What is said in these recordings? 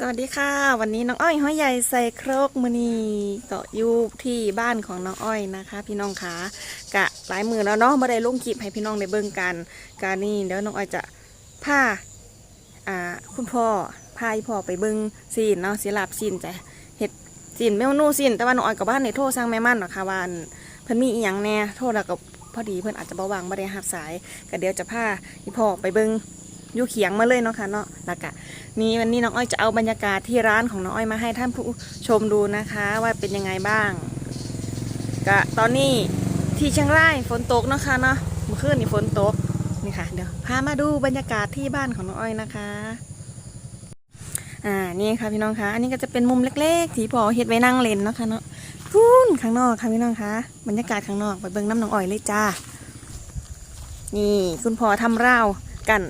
สวัสดีค่ะ วันนี้น้องอ้อยห้อยใหญ่ใส่ครกมือนีเกาะอยู่ที่บ้านของน้องอ้อยนะคะ พี่น้องขากะหลายมือแล้วเนาะไม่ได้ลงคลิปให้พี่น้องได้เบิ่งกันการนี่เดี๋ยวน้องอ้อยจะพาอ่าคุณพ่อพาพ่อไปเบิ่งซีนเนาะศิลาบซีนจะเห็ดซีนเมนูซีนแต่ว่าน้องอ้อยกับบ้านในโทรสั่งแม่มั่นเนาะค่ะว่าอันเพิ่นมีอีหยังแน่โทรแล้วก็พอดีเพิ่นอาจจะเบ่วางบ่ได้รับสายก็เดี๋ยวจะพาพ่อไปเบิ่ง อยู่เขียงมาเลยเนาะค่ะเนาะแล้วก็นี่วันนี้น้องอ้อยจะเอาบรรยากาศที่ร้านของน้องอ้อยมาให้ท่านผู้ชมดูนะคะ ว่าเป็นยังไงบ้างกะตอนนี้ที่เชียงรายฝนตกเนาะคะเนาะเมื่อคืนนี่ฝนตกนี่ค่ะเดี๋ยวพามาดูบรรยากาศที่บ้านของน้องอ้อยนะคะอ่านี่ค่ะพี่น้องคะอันนี้ก็จะเป็นมุมเล็กๆที่พอเฮ็ดไว้นั่งเล่นเนาะค่ะเนาะพูนข้างนอกค่ะพี่น้องคะบรรยากาศข้างนอกไปเบิ่งน้ำน้องอ้อยเลยจ้านี่คุณพ่อทำราวกัน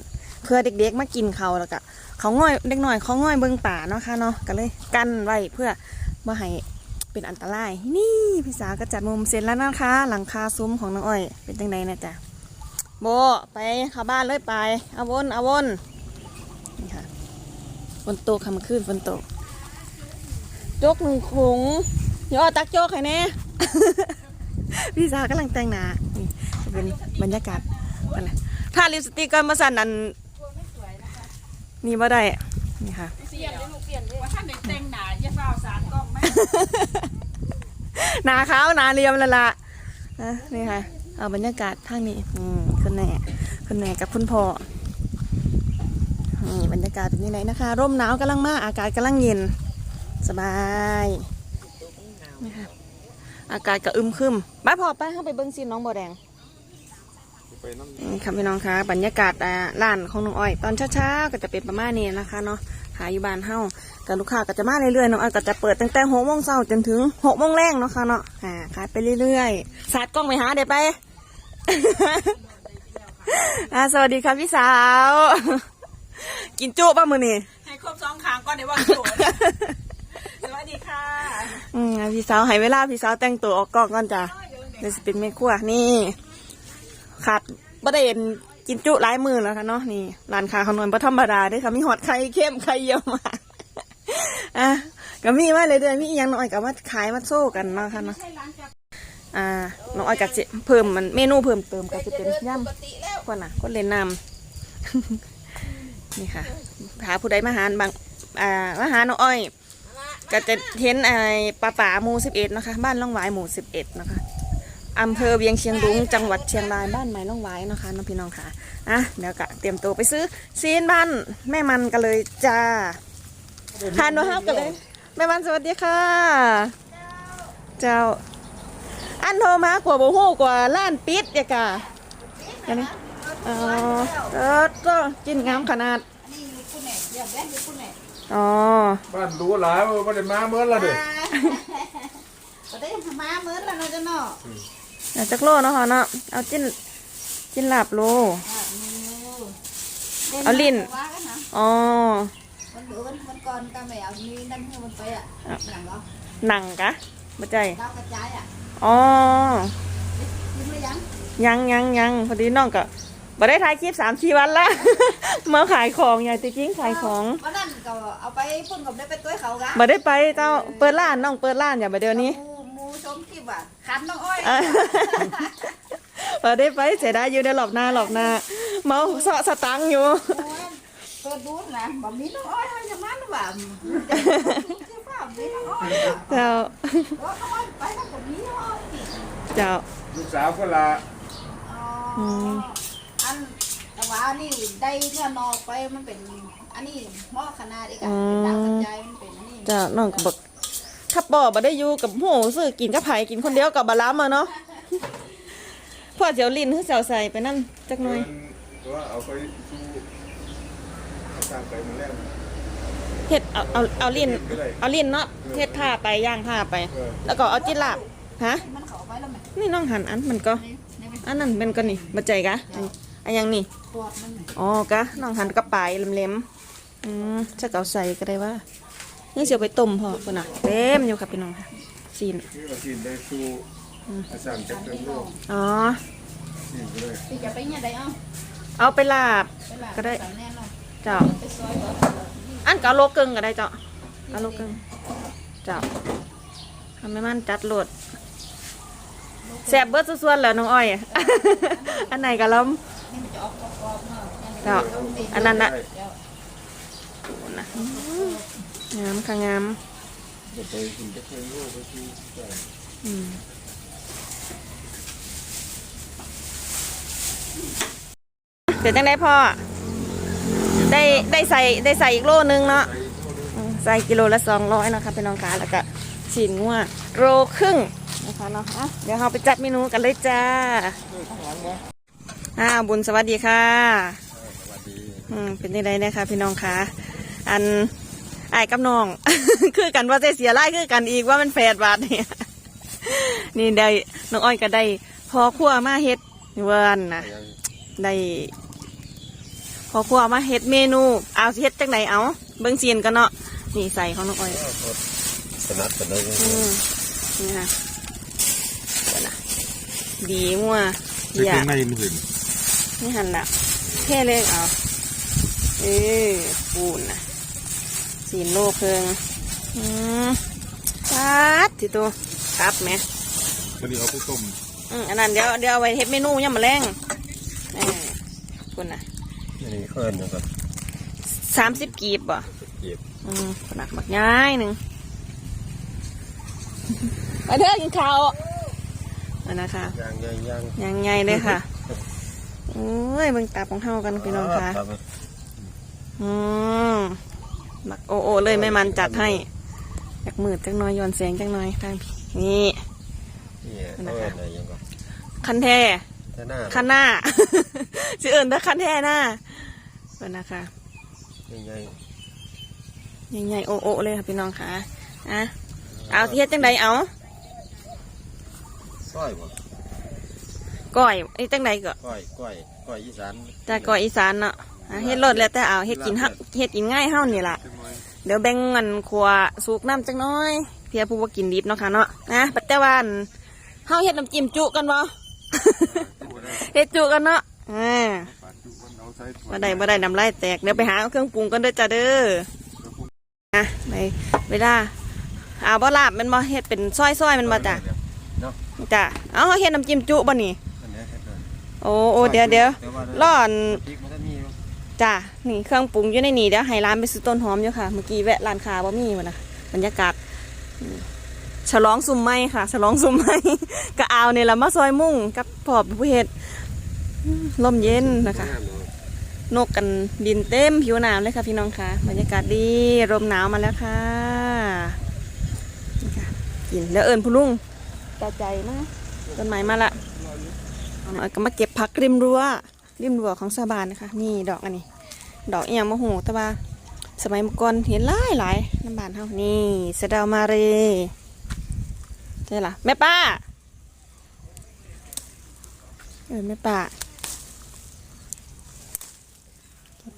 เพื่อเด็กๆมากินเขาแล้วก็เขาง่อยเด็กหน่อยเขาง่อยเบิ่งป่าเนาะค่ะเนาะก็เลยกันไว้เพื่อว่าให้เป็นอันตราย นี่พี่สาวก็จัดมุมเสร็จแล้วนะคะ หลังคาซุ้มของน้องอ้อย เป็นจังไดนะจ๊ะโบไปเข้าบ้านเลยไปเอาวนเอาวนนี่ค่ะฝนตกค่ะเมื่อคืนฝนตกโจกหนึ่งขุงยวเอตักโจกให้แน่พี่สาวกำลังแต่งหนานี่เป็นบรรยากาศอะไรถ้าลิปสติกก็มาสั่นอัน นี่บ่ได้ นี่ค่ะ เปลี่ยนเลยลูกเปลี่ยนเลยว่าท่านเด็กแต่งหนาอย่าเฝ้าสารกล้องไหมหนาขาวหนาเรียมแล้วล่ะนะนี่ค่ะ เอาบรรยากาศทางนี้ อืมคุณแม่คุณแม่กับคุณพ่อนี่บรรยากาศเป็นยังไงนะคะ ร่มหนาวกำลังมา อากาศกำลังเย็น สบายนี่ค่ะ อากาศก็อึมครึมไปพอไปเข้าไปเบิ้งซีนน้องบัวแดงไป น้ำนี่ค่ะพี่น้องคะบรรยากาศอ่าร้านของน้องอ้อย ตอนเช้าๆก็จะเป็นประมาณนี้นะคะเนาะหาอยู่บ้านเฮากับลูกค้าก็จะมาเรื่อยๆน้องอ้อยก็จะเปิดตั้งแต่หกโมงเช้าจนถึงหกโมงแรงเนาะค่ะเนาะอ่าขายไปเรื่อยๆสาดกล้องไปหาเดี๋ยวไปอ่าสวัสดีค่ะพี่สาว กินจุป่ะมือนี่ให้ครบสองครั้งก่อนเดี๋ยวว่าโสดสวัสดีค่ะอืมพี่สาวให้เวลาพี่สาวแต่งตัวออกกล้องก่อนจ้ะเดี๋ยวสิเป็นแม่ครัวนี่ ขาดประเด็นกินจุหลายมือแล้วค่ะเนาะนี่ร้านค้าขนมปธรรมดาด้วยค่ะมีหอดไข่เข้มไข่เยี่ยวมาอะก็มีมาเลยเดือนมีอหยังน้อยก็มาขายมาโซ่กันเนาะค่ะเนาะอ่าน้องอ้อยกับเพิ่มมันเมนูเพิ่มเติมก็จะเป็นย่ำคนน่ะคนเล่นน้ำนี่ค่ะหาผู้ใดมาหารบางอ่ามาหาน้องอ้อยก็จะเห็นไอ้ป่าป่าหมู่สิบเอ็ดนะคะ บ้านล่องหวายหมู่สิบเอ็ดนะคะ อำเภอเวียงเชียงรุ้งจังหวัดเชียงรายบ้านใหม่ล่องหวายนะคะน้องพี่น้องค่ะอะเดี๋ยวกะเตรียมตัวไปซื้อซีนบ้านแม่มันกันเลยจ้าทานโนฮับกันเลย แม่มันสวัสดีค่ะ เจ้า อันโทรมากว่าโบหูกว่าล้านปิดเดียกะอันนี้อ๋อเออก็กินงามขนาดอ๋อบ้านรู้หลายว่าไม่ได้มาเมื่อละเด็กก็ได้มาเหมือนแล้วนะจ๊ะเนาะ เอาจักโลเนาะค่ะเนาะเอาจิ้นจิ้นลาบโล เอาลิ้นว่ากันนะอ๋อ วันเดือนวันก่อนก็ไม่เอามีนั่นให้มันไปอะอย่างเหรอหนังกะมาใจดาวกระจายอะอ๋อยิ้มหรือยังยังยังยังพอดีน้องก็บ่ได้ถ่ายคลิปสามชีวันละ มาขายของใหญ่ติกิ้งขายของวันนั้นก็เอาไปพุ่นกับได้ไปตัวเขากะบ่ได้ไปเจ้าเปิดร้านน้องเปิดร้านอย่าไปเดี๋ยวนี้ห มูหมูชมคลิปอะขันน้องอ้อยเออบ่ได้ไปเสียดายอยู่ในหลอบหน้าหลอบหน้า เมาเสาะสตังค์อยู่เปิดดูนะบ่มีน้องอ้อยให้ยังมันหรือเปล่าคือภาพมีน้องอ้อยเจ้าว่าน้องอ้อยไปแล้วก็มีน้องอ้อยเจ้าลูกสาวคนละอ๋ออันแต่ว่าอันนี่ได้เนื้อนอกไปมันเป็นอันนี้หม้อขนาดอีกอะเป็นดาวกระจายมันเป็นอันนี้เจ้าน้องก็บอก ถ้าป่อบ่ได้อยู่กับโหซื้อกินกับไผกินคนเดียวกับบะล้ำอะเนาะพ่อเจียวลิ้นคือเสียวใส่ไปนั่นจักหน่อยตัวเอาไปสู้เอาสร้างไปมาแล้วเฮ็ดเอาเอาเอาลิ้นเอาลิ้นเนาะเฮ็ดผ้าไปย่างผ้าไป แล้วก็เอาจิลาบฮะมันเขาไว้แล้วไหมนี่น้องหันอันมันก็นี่นี่มันอันนั้นเป็นก็นี่มาใจกะอันอันยังนี่ปวดมันไหมอ๋อกะน้องหันกระปายเล็มๆอืมจะเอาใส่ก็ได้ว่า นี่เสียวไปต้มพอคนน่ะเต็มอยู่ครับพี่น้องค่ะซีนที่ว่าทีนได้สู้อาสามจักรเต็มโลกอ๋อทีนก็เลยพี่จะไปเนี่ยได้เอ้าเอาไปลาบ ไปละก็ได้สั่งแน่นอนเจ้า ไปซอยก่อนอันก็เอาโลกึ่งก็ได้เจ้าเอาโลกึ่งเจ้าทำให้มันจัดโหลดแสบเบิดส่วนๆแล้วน้องอ้อย อันไหนก็ล้มนี่มันจะออกกรอบๆเนาะเจ้าอันนั้นน่ะเจ้า นะ งามค่ะงามจะไปกินจะเคยรู้ก็คือใส่อืมเดี๋ยวจังได้พ่อ ได้ได้ใส่ได้ใส่อีกโลนึงเนาะใส่โทษด้วยอืมใส่กิโลละสองร้อยนะคะเป็นน้องค้าแล้วก็ฉีนงัวโลครึ่งนะคะเนาะอะเดี๋ยวเราไปจัดเมนูกันเลยจ้าข้างหลังนะอ้าวบุญสวัสดีค่ะสวัสดีอืมเป็นยังไงนะคะพี่น้องคะอัน ไอ้ายกับน้อง คือกันว่าจะเสียไล่คือกันอีกว่ามันแฝดบาทเนี่ยนี่ได้น้องอ้อยก็ได้ พอขั้วมาเฮ็ดเวิร์นนะยังได้ พอขั้วมาเฮ็ดเมนูเอาสิเฮ็ดจังไหนเอาเบิ้งเซียนกันเนาะนี่ใส่ของน้องอ้อยก็สนับสนุนอืมนี่ค่ะเดี๋ยวนะดีงัวเล็กอย่าในมันถึงนี่หันละเท่เลยเอาเออปูนนะ สีโลเพิงอืมปัดทีตัวครับไหมวันนี้เอาไปต้มอืมอันนั้นเดี๋ยวเดี๋ยวเอาไว้เฮ็ดเมนูย่ำมะแรงเออคุณนะอันนี้เคลื่อนนะครับสามสิบกีบบ่เก็บอืมหนักบักง่ายหนึ่งมาเถอะกินข้าวอันนะคะยางยางยางยังไงเลยค่ะโอ้ยเบิ่งตาของเฮากันพี่น้องค่ะ รับ อืม มักโอโอเลยไม่มันจัดให้อยากมืดจังน้อยย้อนแสงจังน้อยทางพี่นี่นี่เขาเอิ้นอะไรยังก็คันแท้แค่หน้าคันหน้าชื่ออื่นถ้าคันแท้หน้าเปิดนะคะใหญ่ใหญ่ๆโอโอเลยค่ะพี่น้องค่ะอะเอาที่เฮ็ดจังใดเอาๆก้อยบ่ก้อยไอ้จังใดก็ก้อยก้อยก้อยอีสานแต่ก้อยอีสานเนาะ อะเฮ็ดรสแล้วแต่เอาเฮ็ดกินฮักเฮ็ดกินง่ายเฮานี่ล่ะจังหน่อยเดี๋ยวแบ่งเงินครัวสุกน้ำจังน้อย เพียผู้ว่ากินดิบเนาะค่ะเนาะนะปัจจุบันเฮาเฮ็ดน้ำจิ้มจุกันบ่เฮ็ดจุกันเนาะอ่าปาดจุมันเอาใส่ถ้วยบ่ได้บ่ได้น้ำลายแตกเดี๋ยวไปหาเครื่องปรุงกันเด้อจ้าเด้ออะในเวลาเอาบ่ลาบมันบ่เฮ็ดเป็นซอยๆมันบ่จ้ะจ้ะเอาเฮ็ดน้ำจิ้มจุบ่นี่อันนี้เฮ็ดเลยโอ้โอ้เดี๋ยวเดี๋ยวร้อน จ้ะนี่เครื่องปรุงอยู่ในนี่เดี๋ยวให้ร้านไปซื้อต้นหอมอยู่ค่ะ เมื่อกี้แวะร้านค้าบ่มีวะนะบรรยากาศฉลองซุมไม้ค่ะ ฉลองซุมไม้ก็เอาเนี่ยละมาซอยมุ่งกับพอบผู้เฮ็ดลมเย็นนะคะ นกกันบินเต็มผิวน้ำเลยค่ะพี่น้องค่ะ บรรยากาศดีลมหนาวมาแล้วค่ะนี่ค่ะกินแล้วเอิญผู้ลุงตาใจมากต้นไม้มาละเอามาก็มาเก็บผักริมรั้ว ริมรั้วของสาบานนะคะ นี่ดอกอันนี้ ดอกเอียงมะหูแต่ว่า สมัยมก่อนเห็นหลายหลายน้ำบานเฮานี่สะเดามาเรใช่ล่ะแม่ป้าเออแม่ป้า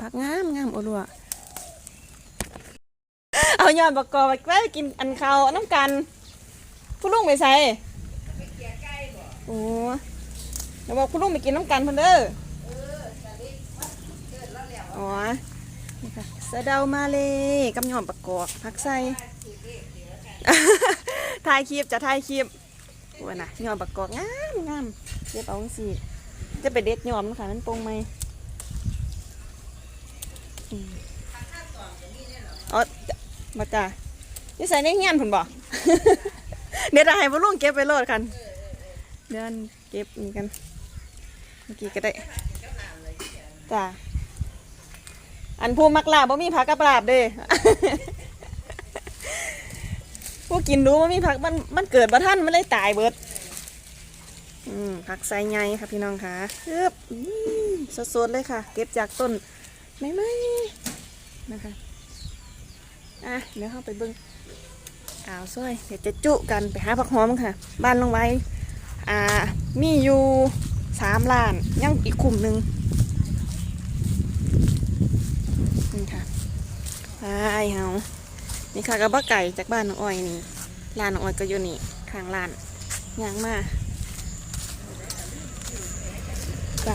ผักงามงามโอรัวเอายอดบกกอไปไว้กินอันเขาน้ำกันผู้ลุงไปใส่โอ้เดี๋ยวบอกผู้ลุงไปกินน้ำกันเพิ่นเด้อ อ๋อนี่ค่ะสะเดามาเลยกับยอดบักกอกผักใส่ถ่ายคลิปจะถ่ายคลิปว่าน่ะยอดบักกอกงามงามเด็ดเอางสิจะไปเด็ดยอมนะคะมันปงไหมอ๋อมาจ้านี่ใส่ในเฮียนผุนบ่เดี๋ยวได้ให้พ่อลุงเก็บไปโลดกันเดินเก็บนี่กัน เมื่อกี้ก็ได้จ้า อันผู้มักลาบบ่มีผักกับลาบเด้ ผู้กินรู้ว่ามีผักมันมันเกิดบ่ท่านมันเลยตายเบิด อืมผักใส่ไงค่ะพี่น้องค่ะฮึบอื้อสดๆเลยค่ะ เก็บจากต้นไม่ไม่นะคะอะเดี๋ยวเข้าไปเบิ้งอ่าวซ้อยเดี๋ยวจะจุกันไปหาผักหอมค่ะ บ้านลงไว้ อ่า มีอยู่สามล้าน ยังอีกกลุ่มหนึ่ง นี่ค่ะไปเฮานี่ค่ะกระบะไก่จากบ้านน้องอ้อยนี่ร้านน้องอ้อยก็อยู่นี่ข้างร้านย่างมาไป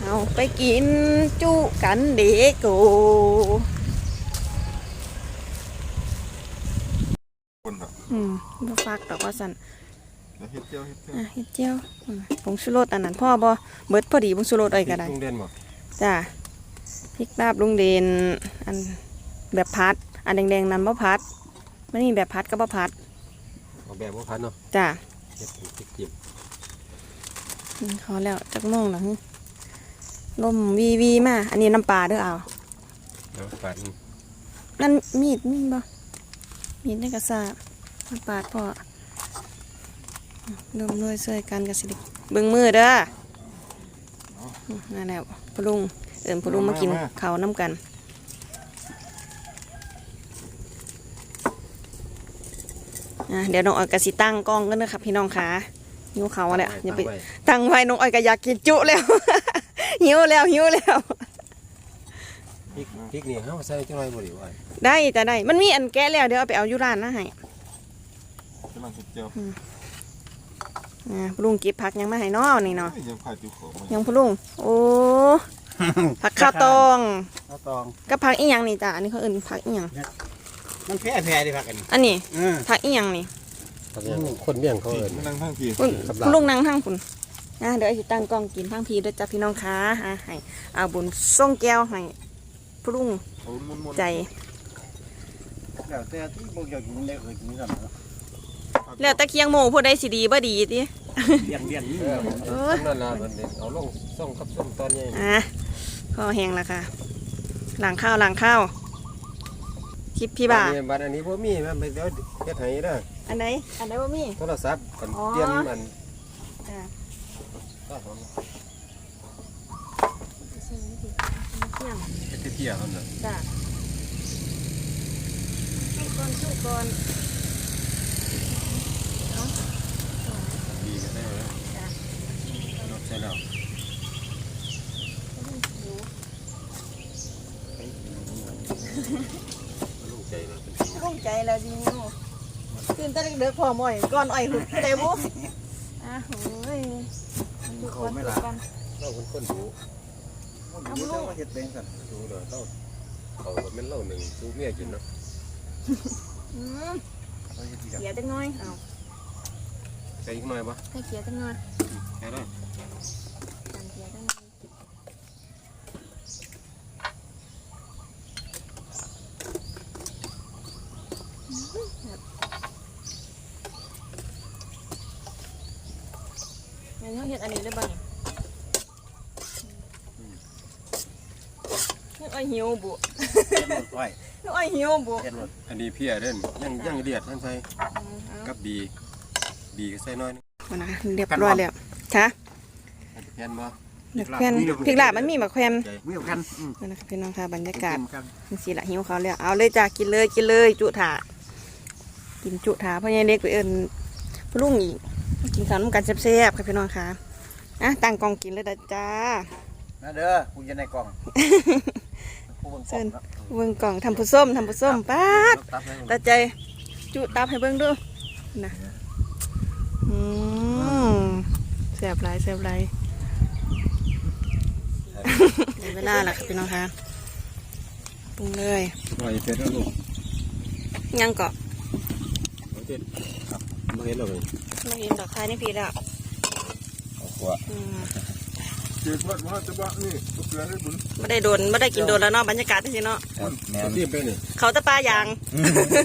หาเอาไปกินจุกันเด็กโกคนแบบอืมบ่ฟักดอกว่าสันแล้วเฮ็ดเจียวเฮ็ดเจียวอะเฮ็ดเจียวอืมผงชูรสอันนั้นพ่อบ่เบิดพอดีผงชูรสเอ้ยก็ได้ลุงเด่นบ่จ้า พริกลาบลุงเดนอันแบบพัด อันแดงๆนั้นบ่พัดมันมีแบบพัดก็บ่พัดออกแบบบ่พันเนาะจ้าเฮ็ดเป็นจิบจิบอืมขอแล้วจักโมงหลังลมวีวีมาอันนี้น้ำปลาเด้อเอาเนาะปาดนี่นั่นมีดมีดบ่มีดในกระสาน้ำปลาพ่อรวมด้วยช่วยกันกับสิริเบิ่งมือเด้ออืมนั่นแหละพลุง เอิญพลุงมากินข้าวน้ำกันอะเดี๋ยวน้องอ้อยกสิตั้งกล้องกันนะครับพี่น้องคะหิวเขาวแล้วอย่าไปตั้งไว้ตั้งไว้น้องอ้อยก็อยากกินจุแล้วหิวแล้วหิวแล้วพริกพริกนี่เฮาใส่จังไรบ่ดีว่าได้แต่ได้มันมีอันแกะแล้วเดี๋ยวเอาไปเอาอยุร้านนะให้กำลังเฮ็ดเจียวอ่าพลุงเก็บผักยังมาให้น้อนี่เนาะเอ้ยยังพายติวของมายังพลุงโอ้ ผักข้าวตองข้าวตองกับผักอีหยังนี่จ้ะอันนี้เขาเอื่นผักอีหยังมันแพ้แพ้ดิพักกันอันนี้เออผักอีหยังนี่เขาเรียกคนเลี้ยงเขาเอิ้นมานั่งทั้งทีคุณกับหลานพลุงนั่งทางคุณอะเดี๋ยวไอ้สิตั้งกล้องกินทางพีด้วยจ้ะพี่น้องคะอะให้เอาบุญส่งแก้วให้พลุงเอามุนๆใจแล้วแต่ที่พวกอยากกินได้เคยกินกันเนาะแล้วตะเคียงโมผู้ใดสิดีบ่ดีติเลี้ยงเลี้ยงนี่เออทำนั่นล่ะมันนี่เอาลงส่งกับส้มตอนใหญ่อะ พอแห้งแล้วค่ะหลังข้าวหลังข้าวคลิปพี่บ่าอันนี้บัดอันนี้บ่มีแม่นไปเดี๋ยวเฮ็ดให้เด้ออันไหนอันไหนบ่มีโทรศัพท์กันอ๋อเตรียมอันจ้ะก็หอมเที่ยงเฮ็ดเที่ยวๆหั่นน่ะจ้ะชุกก่อนชุกก่อน ดีกันได้แล้ว จ้ะ รถใส่แล้วลูกใจเลยเป็น ร่งใจแล้วดีนิ้วตื่น แตะเด็กๆพอหมอยก่อนอ้อยหุบเตบุอะโอ้ยชุกก่อนชุกก่อนเราเป็นคนดูเอาลูกมาเฮ็ดเป็นกันดูเด้อเราเขาก็แม่นเราหนึ่งสู้เมียกินเนาะอืมเอาเฮ็ดดีกันเขียจังน้อยเอาใส่อีกหน่อยบ่ให้เขียจังน้อยแค่นั้น จานเขียจังน้อยงั้นเขาเฮ็ด อันนี้ได้บ้างนี่อ้อยหิวบุเฮ็ดหมดไว้นี่อ้อยหิวบุเฮ็ดหมดอันนี้เพียเด่นยังยังเลียดท่านใส่กับบีบีก็ใส่น้อยนึงมานะเรียบร้อยแล้วค่ะแผ่นบ่เด็กแควนพริกลาบมันมีหมักแควนมีกันอืมนั่นนะคะพี่น้องค่ะบรรยากาศเต็มกันนี่สิละหิวเขาวแล้วเอาเลยจ้ากินเลยกินเลยจุถากินจุถาเพราะยังเด็กไปเอิญพรุ่งอีกกินข้าวน้ำกันแซ่บๆค่ะพี่น้องค่ะ อะตั้งกองกินเลยนะจ้านะเด้อกูจะในกล่องกูเบิ่งกล่เชิองญครับเบิ่งกล่องทำผู้ส้มทำผู้ส้มป้าดตับให้ตาใจจุตับให้เบิ่งดูนะอืมแซ่บไรแซ่บไรได้เวลาแล้วค่ะพี่น้องค่ะปรุงเลยปล่อยเป็ดแล้วลูกยังเกาะปล่อยเป็ดครับบ่เห็นหรอกเลยไม่เห็นดอกคายในพีแล้ว เอาขวาอืมเกิดว่าว่าจะว่านี่ลูกเสือให้บุญไม่ได้โดนไม่ได้กินโดนแล้วเนาะบรรยากาศที่สิเนาะแม่เอาที่ไปนี่เขาตะปลายาง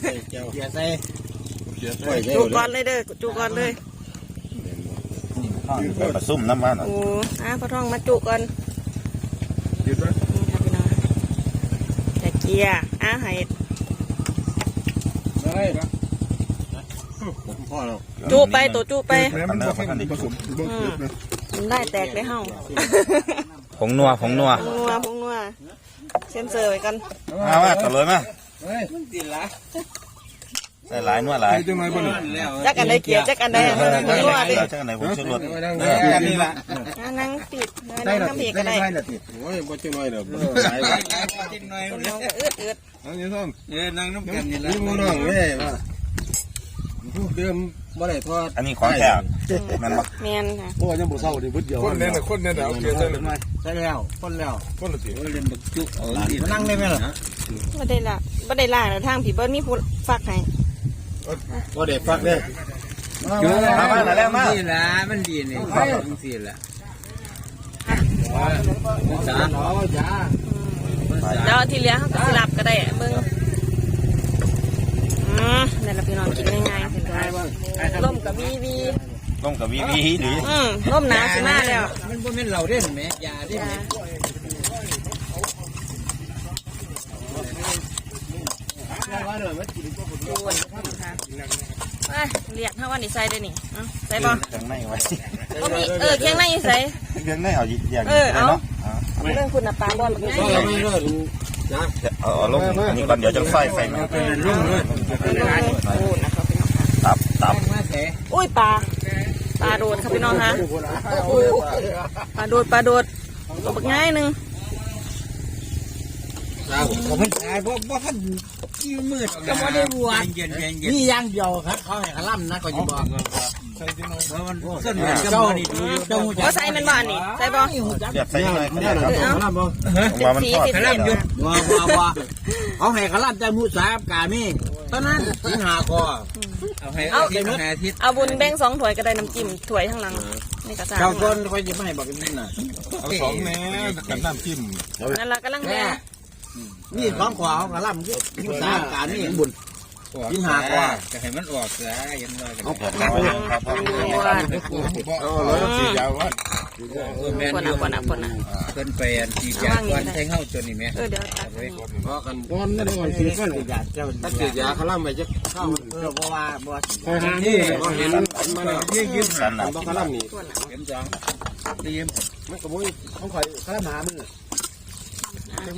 ใส่แก้วเกียร์ใส่เกียร์ปล่อยใส่แก้วจูเลยก่อนเลยเด้อจูก่อนเลยไปผสมน้ำมันโอ้อะพอท่องมาจูก่อนเกียร์ว่านี่ค่ะพี่น้องแต่เกียร์อะให้ได้ปะผมพ่อแล้วจูไปตัวจูไปแม่มันบอกให้มันผสม บ่เกียร์นะมันได้แตกเลยเฮ้าผงนัวผงนัวพงนัวพงนัวเซ็นเซอร์ไว้กันมาว่าตะเลยมามันติดละใส่หลายนัวหลายไอ้จังไรบ่นี่แล้วจักอันใดเกียร์จักอันใดพงนัวดิจังไหนผมชุดรสเอเอออนี่ละอะนั่งปิดนั่งน้ำผีก็ได้ได้ละติดโอ้ยบ่จังน้อยเด้อหลายบาทจริงหน่อยคนน้องก็อืดอืดอันนี้ท่องเออนั่งน้ำกันนี่ละนี่หมู่น้องเว้ยว่า เดิมบ่ได้ทอดอันนี้ของแท้แมันบ่แมนค่ะโอ้ยังบ่เศร้าดิเบิดเดียวคนแน่น่ะคนแน่น่ะเอาเกียร์ใส่เลยใช่แล้วคนแล้วคนละสิเรียนบักจุเอาดีมานั่งได้ไหมล่ะบ่ได้ละบ่ได้ล่างแล้วทางผีเบิ้ลมีผู้ฝากให้บ่ได้ฟักเด้อมามาแล้วมาดีละมันดีนี่จังซี่ละจ้าจ้าเดี๋ยวที่เหลือเขาก็สิรับก็ได้เบิ่งอืม นี่นละพี่น้องกินง่ายๆสิล่ล่มกับวีวีลงกับวีวีหรืออืมล่มหนาวสิมาแล้ว มันบ่แม่นเราเด้นแม่ยาเด้นจ้าไปเรียกถ้าวันนี้ใส่ได้นี่เอาใส่บ่เครื่องในไว้ก็มีเออเคียงในอยู่ใส่เครื่องในเอาอย่างเออเอาเนาะเรื่องคุณน่ะปลาบอลแบบนี้ก็ไม่ เลิศนะเอาเอาลงอันนี้ก่อนเดี๋ยวจะไฟไฟมันลุ่มเลยโอ้นะครับพี่น้องค่ะตับตับมาแต่อุ้ยปลาปลาโดดครับพี่น้องคะโอ้โหปลาโดดปลาโดดตัวบักง่ายหนึ่งผมมันตายบ่บ่ทันกี่มืดก็บ่ได้บวชเย็นๆๆนี่อย่างเดียวครับเขาให้ขล่ำนะก็สิบอกใส่จังหน่อยเพราะมันส้นเหมือนเจ้านี่ดูเจ้าหูจัก็ใส่มันบ้านนี่ใส่บ่เรียบใส่หน่อยเนี่ยเราต้องรับบ่ผมว่ามันทอดติดขสีล่ำอยู่ ว่าว่าว่าเขาให้ขล่ำแต่มูสาบกามีตอนนั้นสิงหาคอเอาให้เอาสิหาทิศเอาบุญแบ่งสองถ้วยก็ได้น้ำจิ้มถ้วยข้างหลังนี่ก็สามเจ้าคนคอยจะไม่ให้บอกกันนี่น่ะเอาสองแหน่กันน้ำจิ้มนั่นละกำลังแค่แบ่งนี่ของขวาเขาขล่ำมูสาบกามีบุญสิงหาคอจะให้มันออกซะยังไงกันเอาเผ็ดน้อยครับเอาเลยสียาวว่าเออแม่นคนอยู่อ่ะคนอะคนอะเพิ่นไปอันที่ยาก่อนแทงเฮาจนนี่แม่เออเดี๋ยวตัดให้เพราะกันก้อนนั่นก่อนสีก้อนอยากเจ้าถ้าเกิดยาคลั่มไปจะเข้าเออบ่ว่าบ่ไปหานี่บ่เห็นมันยืดยืดสันนะบ่คลั่มนี่ส่วนอะเข็มสองตีมมันก็บ่ของข่อยคลั่มหามึงจ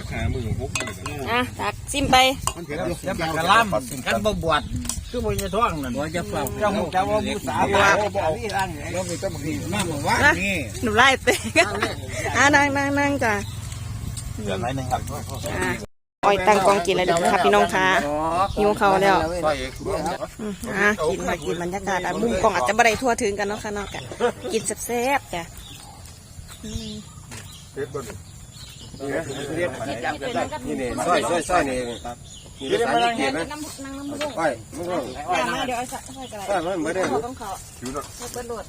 ะหามือฮุบมืออะตักซิมไปมันเผ็ดจะมากระล่ำกันบ่บวชคือบ่จะท้องนั่นบ่จะเฝ้าเจ้าหูเจ้าว่ามูสาบกามีร่างไหนแล้วมีต้องมีมาเมื่อวานนี่หนูไล่เตะอะนั่งนั่งนั่งจ้ะเดี๋ยวหน่อยหนึงครับอะอ้อยตั้งกองกินอะไรดีครับพี่น้องคะหิวเขาวแล้วซอยเอกอืมอะกินมากินบรรยากาศอะมุมกล้องอาจจะไม่ได้ทั่วถึงกันเนาะค่ะเนาะกะกินแซ่บๆจ้ะอืมเผ็ดบ่ นี่นี่ซอยซอยซอยนี่นี่ภาษาอังกฤษนะน้ำนั่งน้ำมันลงไปมึงก็อย่ามาเดี๋ยวเอาใส่ใส่กันซอยมันบ่ได้ขอต้องเขาให้เปิดโหลด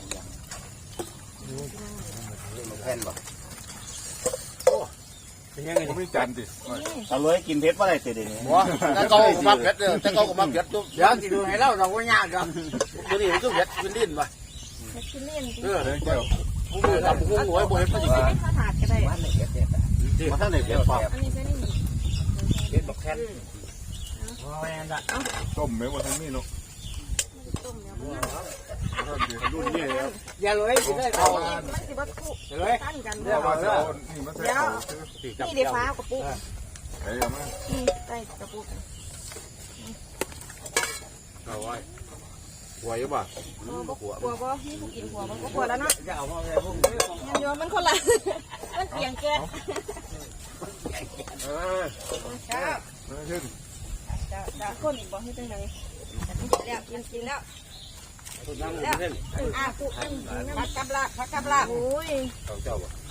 ผมไม่จันดิเอาเลยกินเผ็ดว่าอะไรเสร็จนี่แต่เขาก็มาเผ็ดเด้อแต่เขาก็มาเผ็ดจุ๊บเดี๋ยวสิดูให้เราเราบ่ยากดอกตัวนี้มันคือเผ็ดเป็นลิ้นบ่กินเล่นกินเออเดี๋ยวเจ้าผู้มือทำผู้หวยบ่เห็นมันสิกิน ข้าวถาดก็ได้มาท่านได้เผ็ดพออันนี้ก็นี่เผ็ดบักแค่ว่าแม่นละต้มแม่ว่าทั้งนี้เนาะต้มเดี๋ยวรุ่นนี้แล้วอย่าเลยสิได้เขามันสิบ่คู่เลยตั้นกันเพเด้อราะว่าจะเอานี่มาใส่เขานี่เดี๋ยวฟ้ากระปุกไอ้เอามานี่ใส่กระปุกเอาไว้ไหวป่ะกลัวบ่มีผู้กินกลัวบ่ก็กลัวแล้วเนาะจะเอามาเลยพวกงั้นโยมมันคนละมันเปลี่ยนเกิ นอ่าจ้ามาขึ้นจ้าจ้าคนอีกบ่ให้จังไดแล้วกินกินแล้วแล้วอะปุ๊บพักกับลาพักกับลาโอ้ย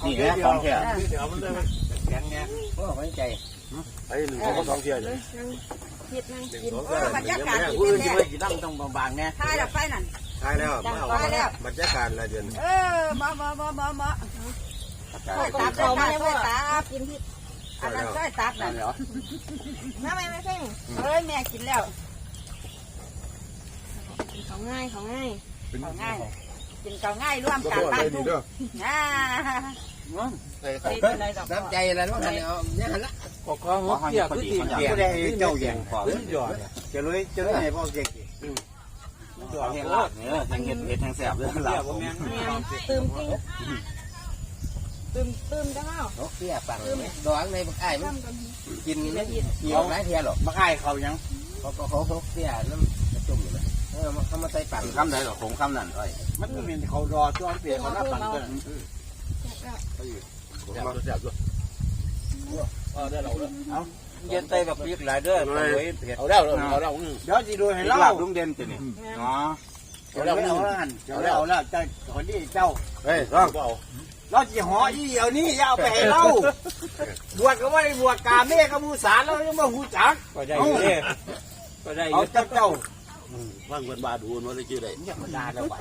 นี่แหละของแท้เดี๋ยวมันเลยแข็งแงโอ้ไว้ใจไอ้หนึ่งเขาก็สองเที่ยวเลยนั่งเฮ็ดนั่งกินเออบรรยากาศผู้อื่นที่ไม่กี่ตั้งต้องบางๆแน่ทายดับไฟนั่นทายแล้วมาเอาบรรยากาศละเดือนเออมามามามามาตับเขามาเลยว่าตับกินที่ อันนั้นก็ตับนั่นน้าไม่ไม่เพ่งเอ้ยแม่กินแล้วเขาง่ายเขาง่ายเอาง่ายกินเก่าง่ายร่วมก็กันพอบ้าได้นดีทุกเด้ออ่าน้ำใจอะไรนู่นนี่เอาเนี่ยหันละขอขอหัวเกี่ยวคือตีเกี่ยวเจ้าแย่งขอหยอดจะเลยจะเลยให้พ่อเก่งหอดเห็ดลาบเนี่ยทางเห็ดเห็ดทางแสบเรื่องลาบแม่ตื่มจริง ตื่มตื่มจังเอ้าเขาเกี่ยปังดอกในบักไอ้มันทำกันกินไม่เกี่ยวไรเทียหรอกบักไอ้เขายังเขาเขาเขาเกี่ยแล้วจุ่มอยู่เลยเออเขามาใส่ปั่นคำไหนหรอคงคำนั่นอ้อยมันก็มีเขารอจ้องเปลี่ยนเขาหน้าปั่นกันผมมาแซ่บด้วยเออได้เราเลยเอาเย็นไตแบบพริกหลายเด้อโอ้ยเผ็ดเอาแล้วเอาแล้วเดี๋ยวสิดูให้เล่าลุงเด่นตัวนี้อ๋อเอาแล้วเอาแล้วเอาแล้วเอาแล้วเจ้าคนนี้เจ้าเฮ้ยร้อง เราจะหออีเดียวนี่อย่าเอาไปให้เราบวชก็ว่าได้บวชกาเมฆกับมูสาเรายังมาหูจักก็ได้อยู่เด้ก็ได้อเอายู่เจ้าเจ้าว่างเงินบาดูนว่าได้ชื่ออะไรอย่ามาด่าเราไป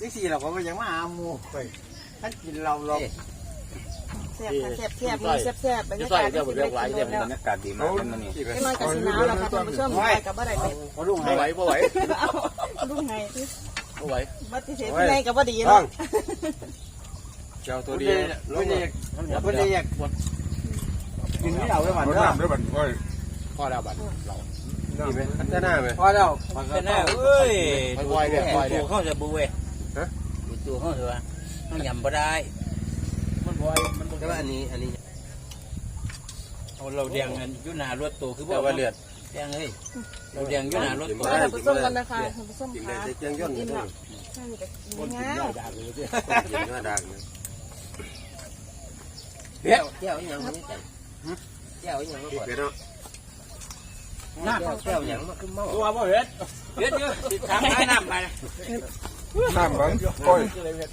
ที่สี่เราก็ยังมาหาหมูไปท่านกินเราเราแซ่บค่ะแซ่บแซ่บมีแซ่บแซ่บบรรยากาศที่สิได้กินแล้วบรรยากาศดีมากเลยมันนี่ไม่น้อยกับสิหนาวแล้วค่ะท่านผู้ชมไปกับบ่ได้ไปเขาลุงบ่ให้ไหวบ่ไหวลูกไงบ่ไหวบัดที่เสียที่ไหนกับบ่ดีร้อเนาะง เจ้าตัวตัวดีดีตัวดีตัวดีอยากกินไม่เอาไว้หวานรถเด้อน้ำด้วยบัดโอ้ยพอแล้วบัดนี่ไหมพัฒนาไหมพอแล้วเป็นแน่เอ้ยตัวเขาจะบุ้ยตัวเขาจะว่าต้องยำบ่ได้มันบ่อยมันบ่แต่ว่าอันนี้อันนี้เอาเราแดงกันยุ่นารถตัวคือบ่แต่ว่าเลือดแดงเฮ้ยเราแดงยุ่นารถตัวท่านผู้ชมกันนะคะท่านผู้ชมกินค่ะได้แต่เจียงย่นกินนี่แบต้อบงงากินเนื้อดังนะ เดี๋ยวเดี๋ยวยังไม่ใส่เดี๋ยวยังไม่กินก่อนไปเนาะน้ำเดี๋ยวยังมาขึ้นเมาตัวบ่เฮ็ดเดี๋ยวเดี๋ยวติดทางให้น้ำไปน้ำบังก้อย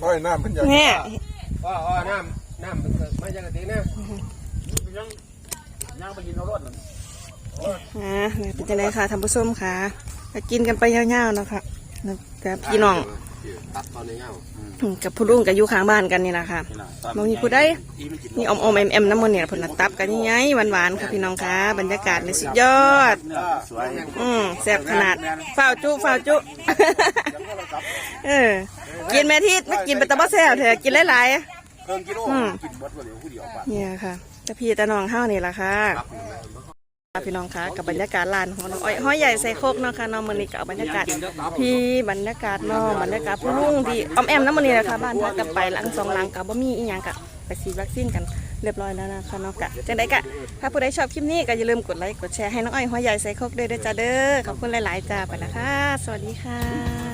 ก้อยน้ำเพิ่นอยากเนี่ยอ๋ออ๋อน้ำน้ำมันมาจากกะทินะย่างไปกินเอารถอ่าเป็นจังไดค่ะท่านผู้ชมค่ะก็กินกันไปยาวๆเนาะค่ะกับพี่น้อง ตัดตอนนี้เงาอืมกับผู้ลุงกับอยู่ข้างบ้านกันนี่แหละค่ะมองมีผู้ใด นี่อมอมเอ็มเอ็มน้ำมันเนี่ยเพนนะตับกันยังไงหวานๆค่ะพี่น้องค่ะบรรยากาศในสุดยอด สวยอืมแซ่บขนาดฝ้าวจุฝ้าวจุ เออ กินแม่ทิศไม่กินเป็นตะบ้าแซ่บเถอะกินหลายเครื่องกิโลๆอืม กินหมดบ่เดี๋ยวผู้เดียวป่ะเนี่ยค่ะตะพี่ตะน้องห้าวนี่แหละค่ะ พี่น้องคะกับบรรยากาศลานของน้องอ้อยห้อยใหญ่ใส่โคกเนาะค่ะน้องมันนี่กับบรรยากาศพี่บรรยากาศน้องบรรยากาศผู้ลุงที่อ้อมแอมน้ำมันนี่แหละคะบ้านพักกันไปหลังสองหลังกับบ่มีอีหยังกะไปฉีดวัคซีนกันเรียบร้อยแล้วนะคะเนาะกะจังไดกะถ้าผู้ใดชอบคลิปนี้ก็อย่าลืมกดไลค์กดแชร์ให้น้องอ้อยห้อยใหญ่ใส่โคกด้วยเด้อจ้าเด้อขอบคุณหลาย ๆจ้าไปนะคะสวัสดีค่ะ